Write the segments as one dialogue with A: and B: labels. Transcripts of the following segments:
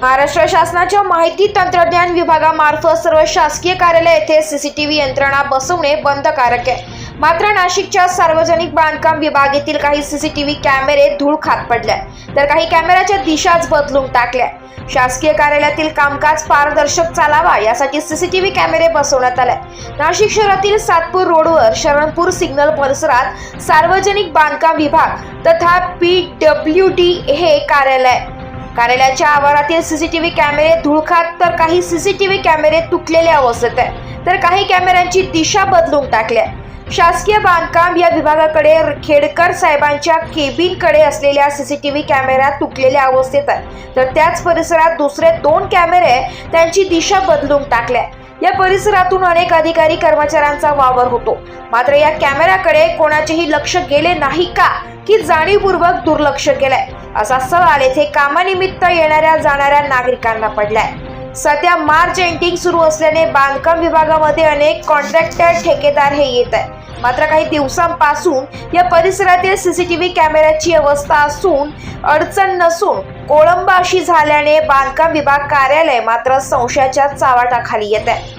A: महाराष्ट्र शासनाच्या माहिती तंत्रज्ञान विभागामार्फत सर्व शासकीय कार्यालय येथे सीसीटीव्ही यंत्रणा बसवणे बंधकारक आहे. मात्र नाशिकच्या सार्वजनिक बांधकाम विभाग येथील काही सीसीटीव्ही कॅमेरे धूळ खात पडल्या तर काही कॅमेऱ्याच्या दिशाच बदलून टाकल्या. शासकीय कार्यालयातील कामकाज पारदर्शक चालावा यासाठी सीसीटीव्ही कॅमेरे बसवण्यात आले. नाशिक शहरातील सातपूर रोडवर शरणपूर सिग्नल परिसरात सार्वजनिक बांधकाम विभाग तथा पी डब्ल्यू डी हे कार्यालय आहे. कार्यालयाच्या आवारातील सीसीटीव्ही कॅमेरे धुळखात तर काही सीसीटीव्ही कॅमेरे तुटलेल्या अवस्थेत आहे तर काही कॅमेऱ्यांची दिशा बदलून टाकल्या शासकीय बांधकाम या विभागाकडे खेडकर साहेबांच्या केबिनकडे असलेल्या सीसीटीव्ही कॅमेरा तुटलेल्या अवस्थेत आहे तर त्याच परिसरात दुसरे दोन कॅमेरे त्यांची दिशा बदलून टाकल्या या परिसरातून अनेक अधिकारी कर्मचाऱ्यांचा वावर होतो. मात्र या कॅमेऱ्याकडे कोणाचेही लक्ष गेले नाही का की जाणीवपूर्वक दुर्लक्ष केलंय. असा सवाल येथे कामानिमित्त येणाऱ्या जाणाऱ्या नागरिकांना पडलाय. सध्या मार्च एंटिंग सुरू असल्याने बांधकाम विभागामध्ये अनेक कॉन्ट्रॅक्टर ठेकेदार हे येत आहे मात्र काही दिवसांपासून या परिसरातील सीसीटीव्ही कॅमेऱ्याची अवस्था असून अडचण नसून कोळंबा अशी झाल्याने बांधकाम विभाग कार्यालय मात्र संशयाच्या चावाटाखाली येत आहे.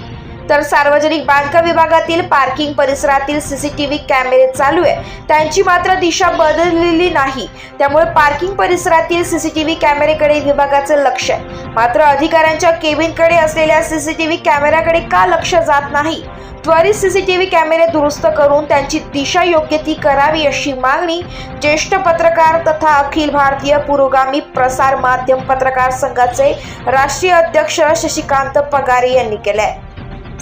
A: तर सार्वजनिक बांधकाम विभागातील पार्किंग परिसरातील सीसीटीव्ही कॅमेरे चालू आहे त्यांची मात्र दिशा बदललेली नाही. त्यामुळे पार्किंग परिसरातील सीसीटीव्ही कॅमेरेकडे विभागाचं लक्ष आहे. मात्र अधिकाऱ्यांच्या केबिनकडे असलेल्या सीसीटीव्ही कॅमेऱ्याकडे का लक्ष जात नाही? त्वरित सीसीटीव्ही कॅमेरे दुरुस्त करून त्यांची दिशा योग्य ती करावी अशी मागणी ज्येष्ठ पत्रकार तथा अखिल भारतीय पुरोगामी प्रसार माध्यम पत्रकार संघाचे राष्ट्रीय अध्यक्ष शशिकांत पगारे यांनी केलं आहे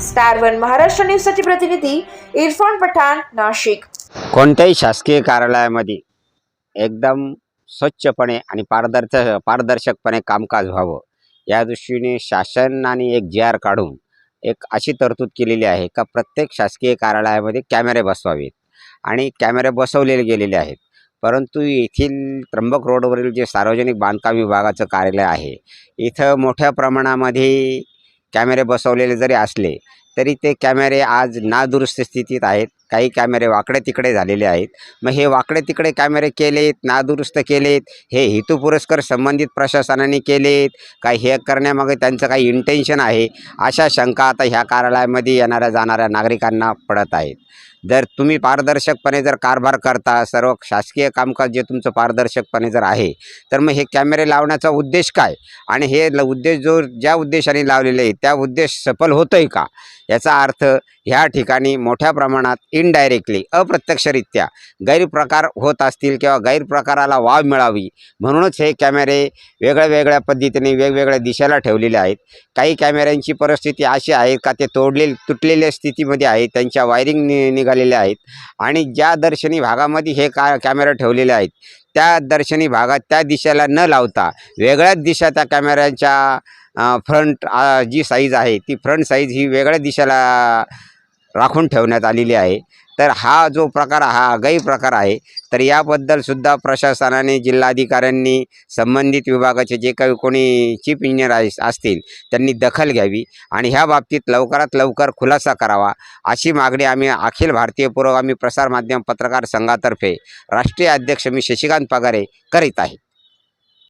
A: स्टार वन महाराष्ट्र न्यूजसाठी प्रतिनिधी इरफान पठाण नाशिक.
B: कोणत्याही शासकीय कार्यालयामध्ये एकदम स्वच्छपणे आणि पारदर्शक पारदर्शकपणे कामकाज व्हावं. या दृष्टीने शासन आणि एक जी आर काढून एक अशी तरतूद केलेली आहे का प्रत्येक शासकीय कार्यालयामध्ये कॅमेरे बसवावेत आणि कॅमेरे बसवलेले गेलेले आहेत. परंतु येथील त्र्यंबक रोडवरील जे सार्वजनिक बांधकाम विभागाचं कार्यालय आहे इथं मोठ्या प्रमाणामध्ये कॅमेरे बसवलेले जरी असले तरी ते कॅमेरे आज नादुरुस्त स्थितीत आहेत. काही कॅमेरे वाकडे तिकडे झालेले आहेत. मग हे वाकडे तिकडे कॅमेरे केलेत नादुरुस्त केलेत हे हेतुपुरस्कर संबंधित प्रशासनाने केलेत काही हे करण्यामागे त्यांचं काही इंटेन्शन आहे अशा शंका आता ह्या कार्यालयामध्ये येणाऱ्या जाणाऱ्या नागरिकांना पडत आहेत. जर तुम्ही पारदर्शकपणे जर कारभार करता सर्व शासकीय कामकाज जे तुमचं पारदर्शकपणे जर आहे तर मग हे कॅमेरे लावण्याचा उद्देश काय? आणि हे ल उद्देश जो ज्या उद्देशाने लावलेले आहे त्या उद्देश सफल होतो आहे का? याचा अर्थ ह्या ठिकाणी मोठ्या प्रमाणात इनडायरेक्टली अप्रत्यक्षरित्या गैरप्रकार होत असतील किंवा गैरप्रकाराला वाव मिळावी. म्हणूनच हे कॅमेरे वेगळ्या वेगळ्या पद्धतीने वेगवेगळ्या दिशेला ठेवलेले आहेत. काही कॅमेऱ्यांची परिस्थिती अशी आहे का ते तोडले तुटलेल्या स्थितीमध्ये आहे त्यांच्या वायरिंग नि निघालेल्या आहेत आणि ज्या दर्शनी भागामध्ये हे का कॅमेरा ठेवलेले आहेत त्या दर्शनी भागात त्या दिशेला न लावता वेगळ्याच दिशा त्या कॅमेऱ्यांच्या फ्रंट जी साईज आहे ती फ्रंट साईज ही वेगळ्या दिशेला राखून ठेवण्यात आलेली आहे. तर हा जो प्रकार हा गैरप्रकार आहे तर याबद्दल सुद्धा प्रशासनाने जिल्हाधिकाऱ्यांनी संबंधित विभागाचे जे काही कोणी चीफ इंजिनियर असतील त्यांनी दखल घ्यावी आणि ह्या बाबतीत लवकरात लवकर खुलासा करावा अशी मागणी आम्ही अखिल भारतीय पुरोगामी आम्ही प्रसारमाध्यम पत्रकार संघातर्फे राष्ट्रीय अध्यक्ष मी शशिकांत पगारे करीत आहे.